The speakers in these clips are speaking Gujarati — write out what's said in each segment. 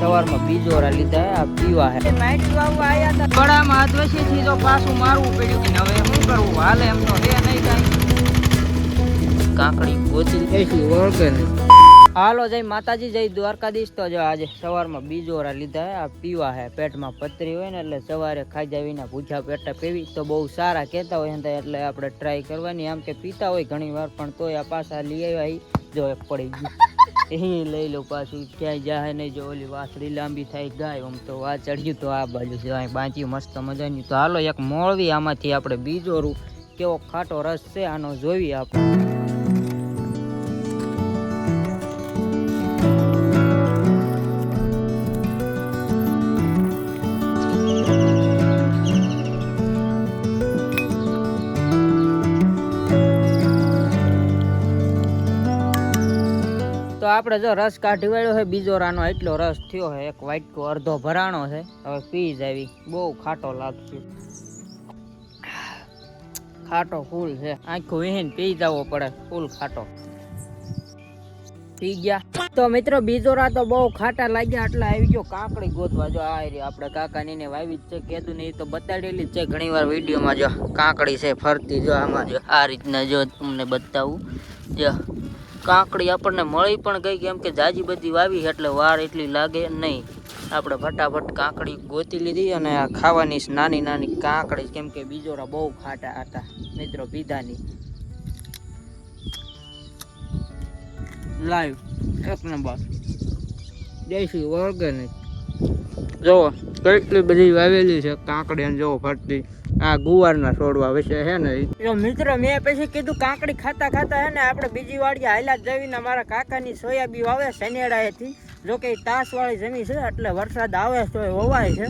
સવારમાં બીજોરા લીધા આ પીવા હે. નાઈટ વાવવા આયા હતા ગળામાં હાથ વસીથી તો પાછું મારવું પડ્યું કે હવે શું કરવું હાલે એમ તો હે નહીં કાઈ? કાકડી ગોચી વળગે નહીં હાલો જય માતાજી જય દ્વારકાધીશ. તો જો આજે સવારમાં બીજોરા લીધા હે આ પીવા હે. પેટમાં પતરી હોય ને એટલે સવારે ખાઈ જાવીને વિના ભૂખ્યા પેટા પીવી તો બહુ સારા કહેતા હોય એટલે આપણે ટ્રાય કરવાની. આમ કે પીતા હોય ઘણી વાર પણ તોય આ પાછા લઈ આવ્યા જો એક પડી ગયું. એ લઈ લો પાછું, ક્યાંય જાય નહીં જો, ઓલી વાસળી લાંબી થાય, ગાય આમ તો આ ચડ્યું તો આ બાજુ છે, અહીં બાંચી મસ્ત મજાની તો હાલો, એક મોળવી આમાંથી આપણે બીજો રૂ કેવો ખાટો રસ છે, આનો જોઈએ આપણે. આપણે જો રસ કાઢી વાળ્યો છે બીજો રાનો એટલો રસ થયો છે, એક વાટકો અડધો ભરાણો છે. હવે પી જાવી બહુ ખાટો લાગશે. ખાટો ફૂલ છે. આખું વિહીન પી જવો પડે, ફૂલ ખાટો. પી ગયા. તો મિત્રો બીજો રાતો બહુ ખાટા લાગ્યા એટલે આવી ગયો. કાકડી ગોતવા જો, આ રહી આપણે કાકાની ને વાવી છે કેતું ને એ તો બતાડેલી છે ઘણી વાર વિડીયોમાં જો કાકડી છે ફરતી, જો આમાં જો આ રીતના જો તમને બતાવું. જો કાકડી આપણને મળી પણ ગઈ કેમ કે જાજી બધી વાવી એટલે વાર એટલી લાગે નહીં. આપણે ફટાફટ કાકડી ગોતી લીધી અને આ ખાવાની નાની નાની કાકડી કેમ કે બીજોરા બહુ ખાટા હતા. મિત્રો પીધાની. લાઈવ. એક નંબર. જઈશું ઓર્ગેનિક જુઓ, કેટલી બધી વાવેલી છે કાંકડી જુઓ ફરતી. આ ગુવારના છોડવા વિશે હે ને મિત્રો મેં પછી કીધું કાંકડી ખાતા ખાતા હે ને આપણે બીજી વાડી હાઈલા જવીને મારા કાકાની સોયાબી વાવે શનેડાએથી જો કે તાસ વાળી જમીન છે, એટલે વરસાદ આવે તો એ વવાય છે.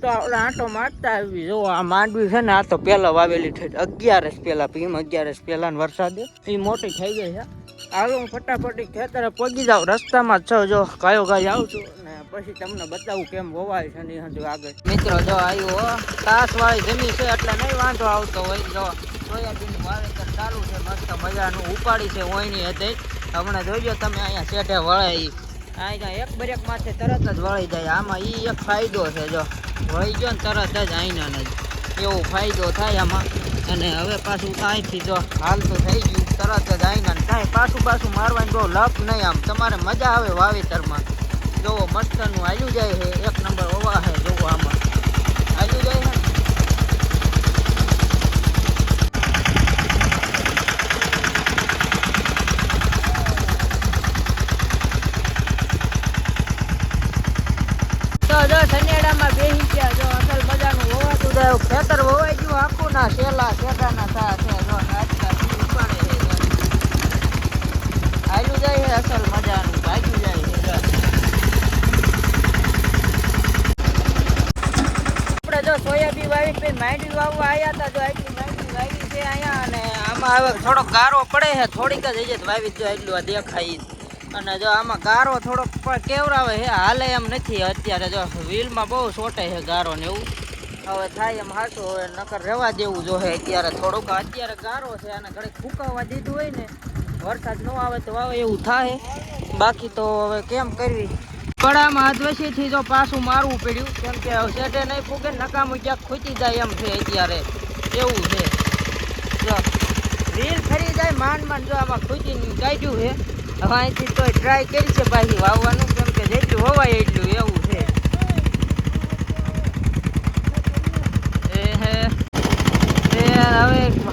તો આપણે આંટો મારતા આવી જો આ માંડવી છે ને, આ તો પહેલાં વાવેલી થઈ. અગિયારસ પહેલાં, ભીમ અગિયારસ પહેલા વરસાદે. એ મોટી થઈ ગઈ છે. હાલો હું ફટાફટી ખેતરે પગી જાઉં રસ્તામાં જ છો, જો કાયો ગાય આવું છું. ને પછી તમને બતાવું કેમ વવાય છે ને હજુ આગળ. મિત્રો, જો આવ્યો હો. તાસ વાળી જમીન છે, એટલે નહીં વાંધો આવતો હોય, જો. સોયાબીન વાવેતર ચાલુ છે, મસ્ત મજાનું. ઉપાડી છે, ઓયની હતી હમણાં જોઈજો તમે અહીંયા શેઠે વળે અહીંયા એક બ્રેક માથે તરત જ વળી જાય. આમાં એ એક ફાયદો છે, જો. વળી ગયો ને તરત જ અહીંના જ. એવો ફાયદો થાય આમાં? અને હવે પાછું કાંઈથી જો હાલ તો થઈ ગયું, તરત જ આવીને કાંઈ પાછું પાછું મારવાની બહુ લપ નહીં આમ. તમારે મજા આવે વાવેતરમાં. જોવો, મસ્તનું આવ્યું જાય છે. એક નંબર ઓવા છે, જોવો આમાં હાલ્યું જાય છે ને તો જો સનેડામાં બેસી ગયા જો અસલ મજાનું હોવાતું જાય ખેતર હોવાઈ ગયું આખું ના શેલા છે, જો હાલ્યું જાય છે અસલ મજાનું, ભાગ્યું આપણે જો સોયાબી વાવી પછી માંડવી વાવવા આવ્યા હતા, જો આટલી માંડવી વાવી અહીંયા અને આમાં હવે થોડો ગારો પડે છે, થોડીક જ હજી વાવી જ એટલું આ દેખાય અને જો આમાં ગારો થોડોક કેવરાવે છે, હાલે એમ નથી, અત્યારે જો વ્હીલમાં બહુ સોટે છે ગારો ને એવું. હવે થાય એમ હાચું, હવે નકર રહેવા દેવું જોઈએ અત્યારે. થોડુંક અત્યારે ગારો છે અને ઘડીક ફૂંકાવા દીધું હોય ને, વરસાદ ન આવે તો આવે એવું થાય. બાકી તો હવે કેમ કરવી? કડામાં અધવશીથી જો પાછું મારવું પડ્યું, કેમ કે શેઠે નહીં ને નકામું ક્યાંક ખૂટી જાય એમ છે અત્યારે. એવું છે. જો, રીલ ફરી જાય માંડ માંડ જો આમાં ખૂટીને કાઢ્યું છે. હવે અહીંથી તો ટ્રાય કરી છે પાછી વાવવાનું, કેમ કે જેટલું હોવાય એટલું, એવું છે એ હે એ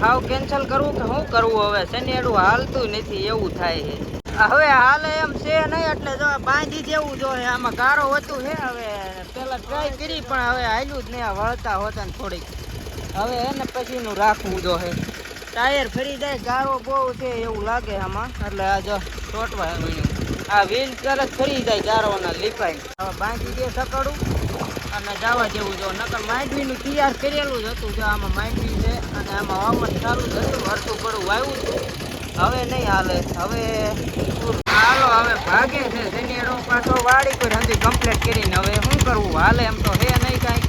હવે કેન્સલ કરવું કે શું કરવું હવે? શનિયાળું હાલતું નથી, એવું થાય છે. હવે હાલ એમ છે નહીં, એટલે જો બાંધી જેવું જો આમાં ગારો હતું છે હવે. પેલા ટ્રાય કરી, પણ હવે હાલ્યું જ નહીં વળતા હોતા ને થોડીક. હવે એને પછીનું રાખવું જો હે. ટાયર ફરી જાય, ગારો બહુ છે એવું લાગે આમાં. એટલે આ જો ચોટવા. આ વ્હીલ તરત ફરી જાય ગારોના લીપાઈ. હવે બાંધી દે સકડું. અને જવા જેવું જો, નકર માંડવીનું તૈયાર કરેલું જ હતું જો, આમાં માંડવી અને આમાં ચાલુ જ હતું અડધું પડું વાવ્યું હતું. હવે નહીં હાલે, હવે હાલો, હવે ભાગે છે શનિયાળો પાછો વાડી કોઈ હજી કમ્પ્લીટ કરીને હવે શું કરવું? હાલે એમ તો હે નહીં કાંઈ.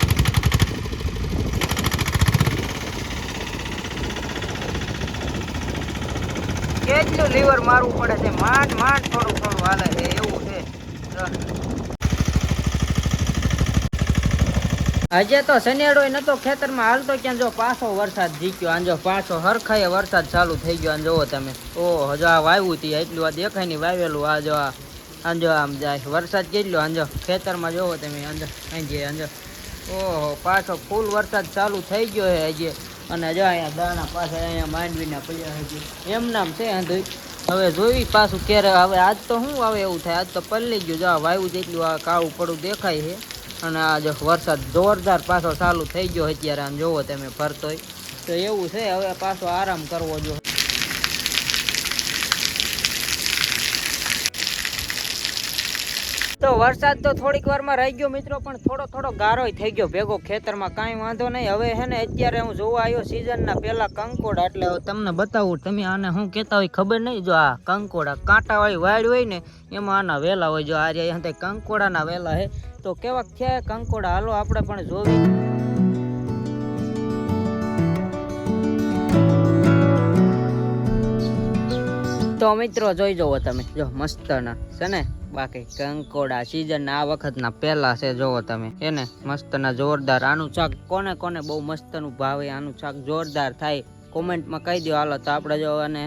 કેટલું લીવર મારવું પડે છે? માંડ માંડ થોડું થોડું હાલે છે, એવું છે. હજે તો શનિયાળો નતો, ખેતરમાં હાલતો ક્યાં જો પાછો વરસાદ જીક્યો આંજો પાછો હરખાએ વરસાદ ચાલુ થઈ ગયો. આમ જોવો તમે. ઓ હજો આ વાવ્યું તી, એટલું આ દેખાય નહીં વાવેલું. આ જો આ આંજો આમ જાય. વરસાદ કેટલો? આંજો ખેતરમાં જોવો તમે. આંજો આંજે અહીં જે, આમ ઓહો, પાછો ફૂલ વરસાદ ચાલુ થઈ ગયો છે હજી અને જો અહીંયા દાણા પાછા અહીંયા માંડવીના પડ્યા હજી એમ નામ છે આંધોઈ હવે જોઈ પાછું ક્યારે હવે આજ તો શું આવે એવું થાય? આજ તો પલ્લી ગયું. જો વાયુ જેટલું આ કાળું પડું દેખાય છે અને આ જો વરસાદ જોરદાર પાછો ચાલુ થઈ ગયો અત્યારે, આમ જોવો તમે ફરતોય. તો એવું છે, હવે પાછો આરામ કરવો જો તો વરસાદ તો થોડીક વારમાં રહી ગયો મિત્રો, પણ થોડો થોડો ગારોય થઈ ગયો. ભેગો ખેતરમાં કાંઈ વાંધો નહીં. હવે હે ને, અત્યારે હું જોવા આવ્યો સિઝનના પહેલા કંકોડા, એટલે તમને બતાવું, તમે આને શું કહેતા હોય ખબર નહીં? જો આ કંકોડા કાંટાવાળી વાડ હોય ને, એમાં આના વેલા હોય. જો આ રહ્યા કંકોડાના વેલા હે. તો કેવાક છે કંકોડા? હાલો, આપણે પણ જોવી. તો મિત્રો, જોઈ જુઓ તમે. જો, મસ્તના. છે ને? બાકી કંકોડા સીઝન આ વખતના પહેલા છે જોવો તમે. એને મસ્તના જોરદાર આનું શાક કોને કોને બહુ મસ્તનું ભાવે આનું શાક જોરદાર થાય. કોમેન્ટમાં કહી દો હાલો, તો આપણે જો અને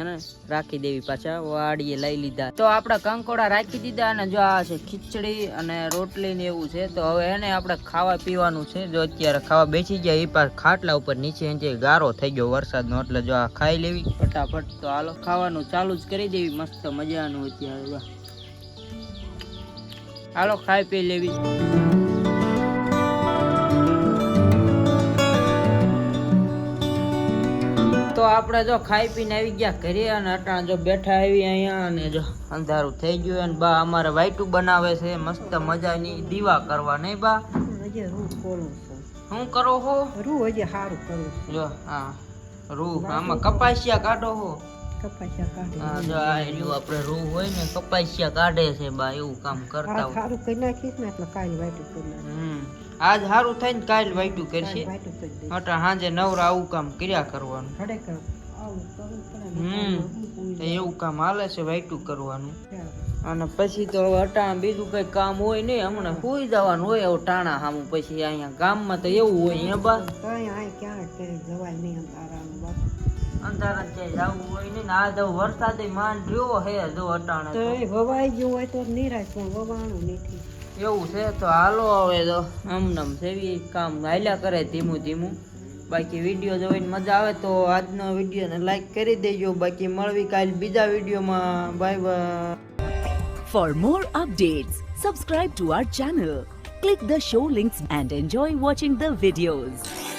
રાખી દેવી પાછા, વાડીએ લઈ લીધા. તો આપણે કંકોડા રાખી દીધા અને જો આ છે ખીચડી અને રોટલી ને એવું છે, તો હવે એને આપણે ખાવા પીવાનું છે. જો અત્યારે ખાવા બેસી ગયા એ પાસ ખાટલા ઉપર નીચે નીચે ગારો થઈ ગયો વરસાદનો, એટલે જો આ ખાઈ લેવી. ફટાફટ તો હાલો, ખાવાનું ચાલુ જ કરી દેવી, મસ્ત મજાનું અત્યારે જો. હાલો, ખાઈ પી લેવી. તો આપણે જો ખાઈ પીને આવી ગયા ઘરે અને અટાણ જો બેઠા આવી અહીંયા અને જો અંધારું થઈ ગયું અને બા અમારે વાઈટું બનાવે છે. મસ્ત મજાની દીવા કરવા નહીં બા? શું કરો હો? રૂ હજી સારું કરું જો હા રૂ આમાં કપાસિયા કાઢો હો. કપાસિયા કાઢી. હા જો આ એનું આપણે રૂ હોય ને કપાસિયા કાઢે છે બા એવું કામ કરતા હોય. સારું કરી નાખીશ ને એટલે કાલ વાઈટું કરી નાખીશ. આજ સારું થઈને કાલ વાઈટું કરશે અટા સાંજે નવરા આવું કામ કર્યા કરવાનું. ને હમ. એવું કામ હાલે છે વાઈટું કરવાનું. અને પછી તો હવે અટાણા બીજું કઈ કામ હોય નહીં. હમણાં સુઈ જવાનું હોય એવું ટાણા સામું પછી અહીંયા ગામમાં તો એવું હોય અહીંયા બા. કઈ આય જવાય નહીં અંધારા ક્યાંય જવું હોય નહીં ને આ તો વરસાદે માંડ રહ્યો હે જો અટાણે તો હવાઈ ગયું હોય તો નિરાશ પણ હવાનું નથી. એવું છે તો હાલો હવે તો આમનામ સેવી કામ હાલ્યા કરે ધીમું ધીમું બાકી વીડિયો જોઈને મજા આવે તો આજનો વિડીયોને લાઈક કરી દેજો બાકી મળવી કાલ બીજા વિડીયોમાં bye bye For more updates, subscribe to our channel, click the show links and enjoy watching the videos.